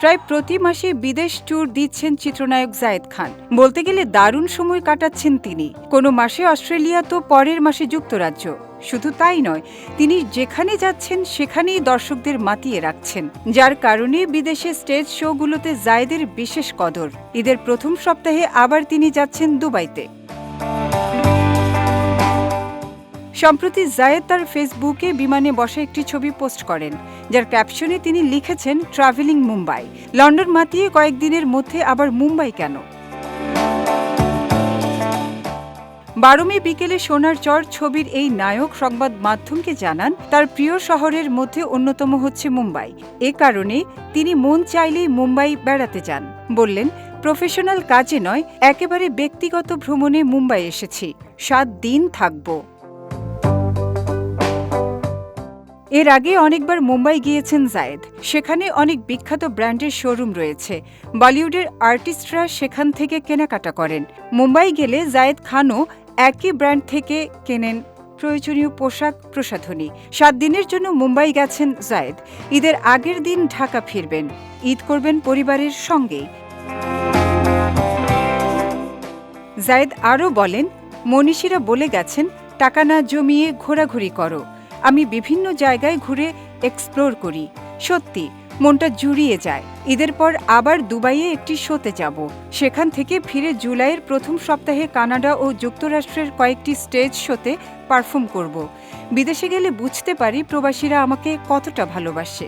প্রায় প্রতি মাসে বিদেশ ট্যুর দিচ্ছেন চিত্রনায়ক জায়েদ খান। বলতে গেলে দারুণ সময় কাটাচ্ছেন তিনি। কোনো মাসে অস্ট্রেলিয়া তো পরের মাসে যুক্তরাজ্য। শুধু তাই নয়, তিনি যেখানে যাচ্ছেন সেখানেই দর্শকদের মাতিয়ে রাখছেন। যার কারণে বিদেশে স্টেজ শোগুলোতে জায়েদের বিশেষ কদর। ঈদের প্রথম সপ্তাহে আবার তিনি যাচ্ছেন দুবাইতে। সম্প্রতি জায়েদ তার ফেসবুকে বিমানে বসে একটি ছবি পোস্ট করেন, যার ক্যাপশনে তিনি লিখেছেন ট্রাভেলিং মুম্বাই। লন্ডন মাতিয়ে কয়েকদিনের মধ্যে আবার মুম্বাই কেন? বারো মে বিকেলে সোনার চর ছবির এই নায়ক সংবাদ মাধ্যমকে জানান, তার প্রিয় শহরের মধ্যে অন্যতম হচ্ছে মুম্বাই। এ কারণে তিনি মন চাইলেই মুম্বাই বেড়াতে যান। বললেন প্রফেশনাল কাজে নয়, একেবারে ব্যক্তিগত ভ্রমণে মুম্বাই এসেছি। সাত দিন থাকব। এর আগে অনেকবার মুম্বাই গিয়েছেন জায়েদ। সেখানে অনেক বিখ্যাত ব্র্যান্ডের শোরুম রয়েছে। বলিউডের আর্টিস্টরা সেখান থেকে কেনাকাটা করেন। মুম্বাই গেলে জায়েদ খানও একই ব্র্যান্ড থেকে কেনেন প্রয়োজনীয় পোশাক প্রসাধনী। সাত দিনের জন্য মুম্বাই গেছেন জায়েদ। ঈদের আগের দিন ঢাকা ফিরবেন। ঈদ করবেন পরিবারের সঙ্গেই। জায়েদ আরও বলেন, মনীষীরা বলে গেছেন, টাকা না জমিয়ে ঘোরাঘুরি করো। আমি বিভিন্ন জায়গায় ঘুরে এক্সপ্লোর করি। সত্যি, মনটা জুড়িয়ে যায়। ঈদের পর আবার দুবাইয়ে একটি শোতে যাব। সেখান থেকে ফিরে জুলাইয়ের প্রথম সপ্তাহে কানাডা ও যুক্তরাষ্ট্রের কয়েকটি স্টেজ শোতে পারফর্ম করব। বিদেশে গেলে বুঝতে পারি প্রবাসীরা আমাকে কতটা ভালোবাসে।